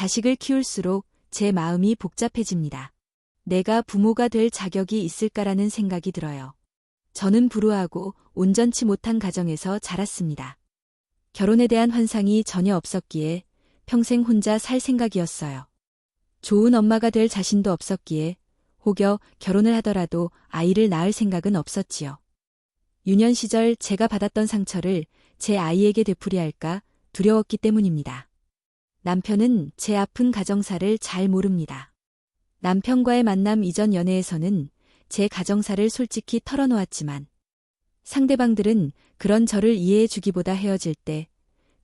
자식을 키울수록 제 마음이 복잡해집니다. 내가 부모가 될 자격이 있을까라는 생각이 들어요. 저는 불우하고 온전치 못한 가정에서 자랐습니다. 결혼에 대한 환상이 전혀 없었기에 평생 혼자 살 생각이었어요. 좋은 엄마가 될 자신도 없었기에 혹여 결혼을 하더라도 아이를 낳을 생각은 없었지요. 유년 시절 제가 받았던 상처를 제 아이에게 되풀이할까 두려웠기 때문입니다. 남편은 제 아픈 가정사를 잘 모릅니다. 남편과의 만남 이전 연애에서는 제 가정사를 솔직히 털어놓았지만 상대방들은 그런 저를 이해해 주기보다 헤어질 때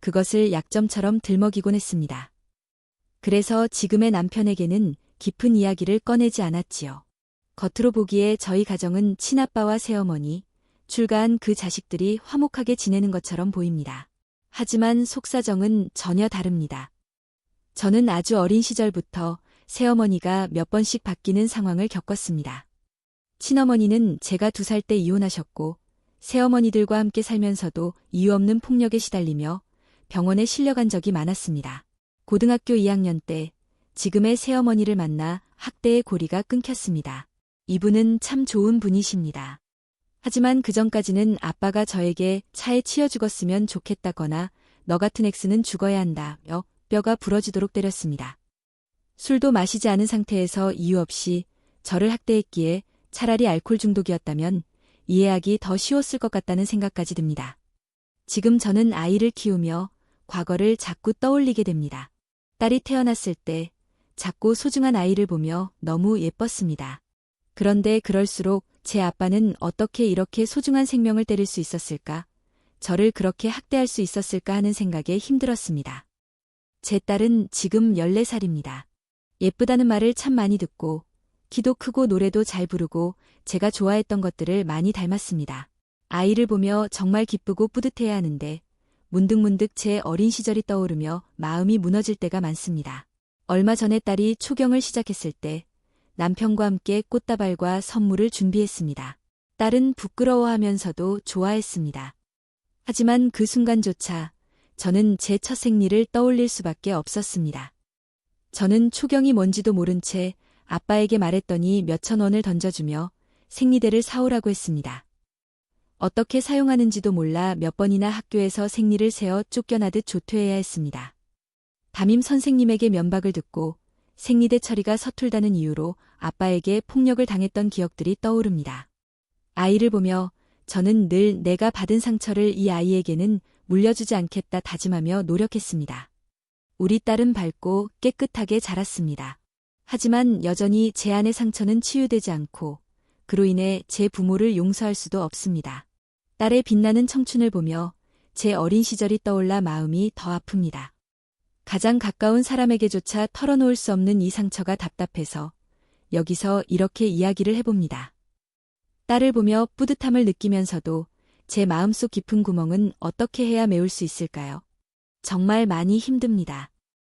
그것을 약점처럼 들먹이곤 했습니다. 그래서 지금의 남편에게는 깊은 이야기를 꺼내지 않았지요. 겉으로 보기에 저희 가정은 친아빠와 새어머니, 출가한 그 자식들이 화목하게 지내는 것처럼 보입니다. 하지만 속사정은 전혀 다릅니다. 저는 아주 어린 시절부터 새어머니가 몇 번씩 바뀌는 상황을 겪었습니다. 친어머니는 제가 두 살 때 이혼하셨고, 새어머니들과 함께 살면서도 이유 없는 폭력에 시달리며 병원에 실려간 적이 많았습니다. 고등학교 2학년 때 지금의 새어머니를 만나 학대의 고리가 끊겼습니다. 이분은 참 좋은 분이십니다. 하지만 그 전까지는 아빠가 저에게 차에 치여 죽었으면 좋겠다거나 너 같은 엑스는 죽어야 한다며 뼈가 부러지도록 때렸습니다. 술도 마시지 않은 상태에서 이유 없이 저를 학대했기에 차라리 알코올 중독이었다면 이해하기 더 쉬웠을 것 같다는 생각까지 듭니다. 지금 저는 아이를 키우며 과거를 자꾸 떠올리게 됩니다. 딸이 태어났을 때 작고 소중한 아이를 보며 너무 예뻤습니다. 그런데 그럴수록 제 아빠는 어떻게 이렇게 소중한 생명을 때릴 수 있었을까? 저를 그렇게 학대할 수 있었을까 하는 생각에 힘들었습니다. 제 딸은 지금 14살입니다. 예쁘다는 말을 참 많이 듣고 키도 크고 노래도 잘 부르고 제가 좋아했던 것들을 많이 닮았습니다. 아이를 보며 정말 기쁘고 뿌듯해야 하는데 문득문득 제 어린 시절이 떠오르며 마음이 무너질 때가 많습니다. 얼마 전에 딸이 초경을 시작했을 때 남편과 함께 꽃다발과 선물을 준비했습니다. 딸은 부끄러워하면서도 좋아했습니다. 하지만 그 순간조차 저는 제 첫 생리를 떠올릴 수밖에 없었습니다. 저는 초경이 뭔지도 모른 채 아빠에게 말했더니 몇천 원을 던져주며 생리대를 사오라고 했습니다. 어떻게 사용하는지도 몰라 몇 번이나 학교에서 생리를 세어 쫓겨나듯 조퇴해야 했습니다. 담임 선생님에게 면박을 듣고 생리대 처리가 서툴다는 이유로 아빠에게 폭력을 당했던 기억들이 떠오릅니다. 아이를 보며 저는 늘 내가 받은 상처를 이 아이에게는 물려주지 않겠다 다짐하며 노력했습니다. 우리 딸은 밝고 깨끗하게 자랐습니다. 하지만 여전히 제 안의 상처는 치유되지 않고 그로 인해 제 부모를 용서할 수도 없습니다. 딸의 빛나는 청춘을 보며 제 어린 시절이 떠올라 마음이 더 아픕니다. 가장 가까운 사람에게조차 털어놓을 수 없는 이 상처가 답답해서 여기서 이렇게 이야기를 해봅니다. 딸을 보며 뿌듯함을 느끼면서도 제 마음속 깊은 구멍은 어떻게 해야 메울 수 있을까요? 정말 많이 힘듭니다.